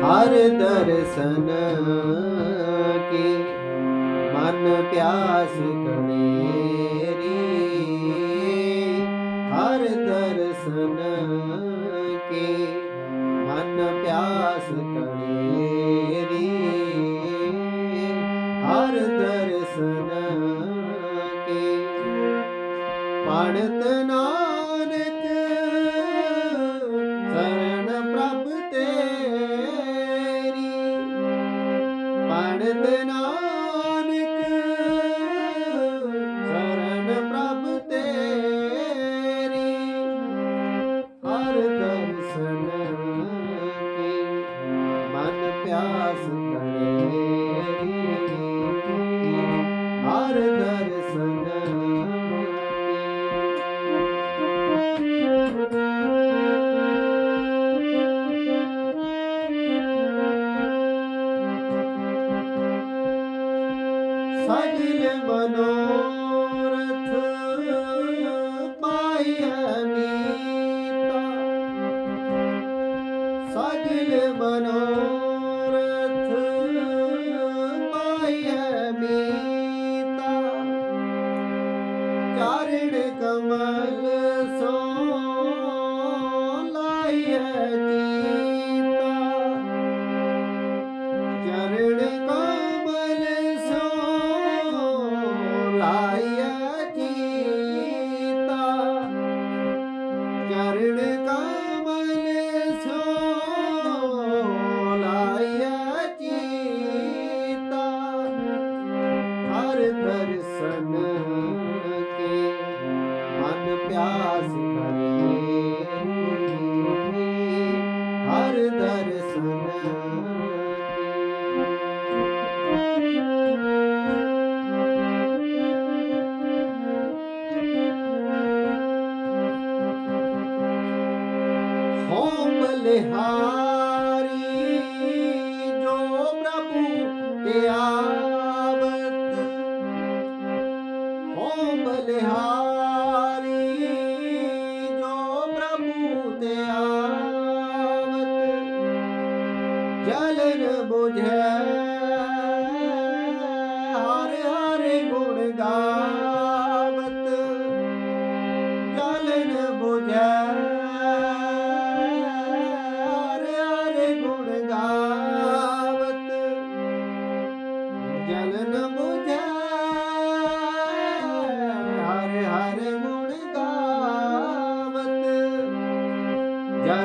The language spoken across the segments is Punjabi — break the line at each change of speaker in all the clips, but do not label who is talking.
ਹਰ ਦਰਸ਼ਨ ਕੀ ਮਨ ਪਿਆਸ ਕਣੇਰੀ ਹਰ ਦਰਸ਼ਨ ਕੀ ਮਨ ਪਿਆਸ ਕਣੇਰੀ ਹਰ ਦਰਸ਼ਨ ਕੀ ਪੜਤ ਨਾ ਪੜਤ ਨਾਨਕ ਸਗਲ ક્યારેણે કાય ਹੋਮ ਜੋ ਪ੍ਰਭੂ ਤੇ ਆਵਤ ਹੋਮ ਬਲਿਹਾਰੀ ਜੋ ਪ੍ਰਭੂ ਤੇ ਆਵਤ ਜਲਨ ਬੁਝੈ, ਹਰ ਹਰ ਗੁਣ ਗਾਵਤ ਜਲਨ ਬੁਝੈ।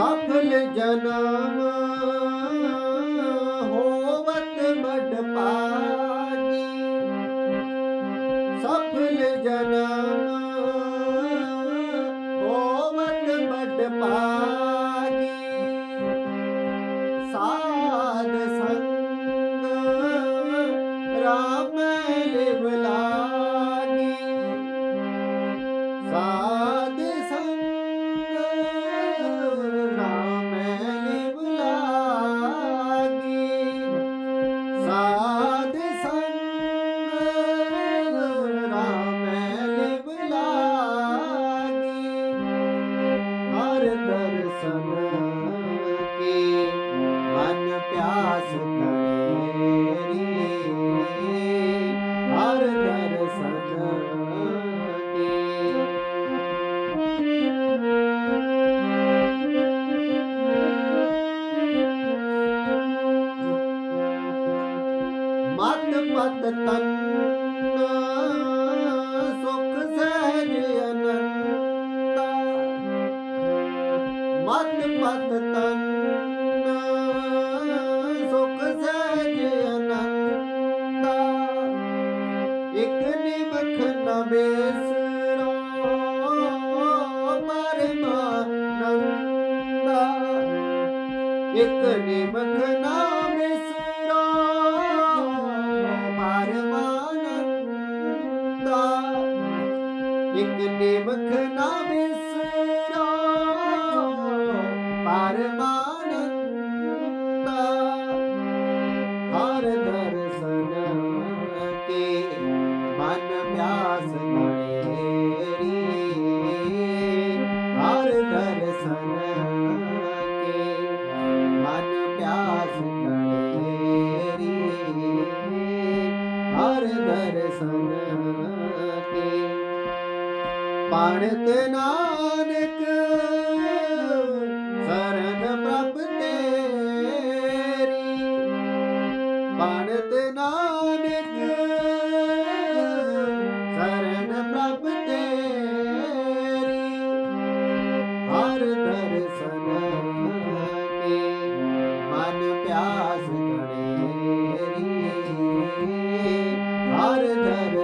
ਸਫਲ ਜਨਮ Bye. ਮਤ ਤਨ ਸੁਖ ਸਹਿਜ ਅਨੰਤਾ ਇਕ ਨਿਮਖ ਨਾ ਬੇਸਰੋ ਮਰਮਾ ਨੰਦਾ ਇਕ ਨਿਮਖ ਪਰਮਾਨੰਦਾ ਹਰ ਦਰਸ਼ਨ ਕੇ ਮਨ ਪਿਆਸ ਗੜੇਰੀ ਹਰ ਦਰਸ਼ਨ ਕੇ ਮਨ ਪਿਆਸ ਗੜੇਰੀ ਹਰ ਦਰਸ਼ਨ ਕੇ ਪੜਤ ਨਾਨਕ ਪਿਆਸ ਗੜੇਰੀ ਹਰ ਦਰਸ਼ਨ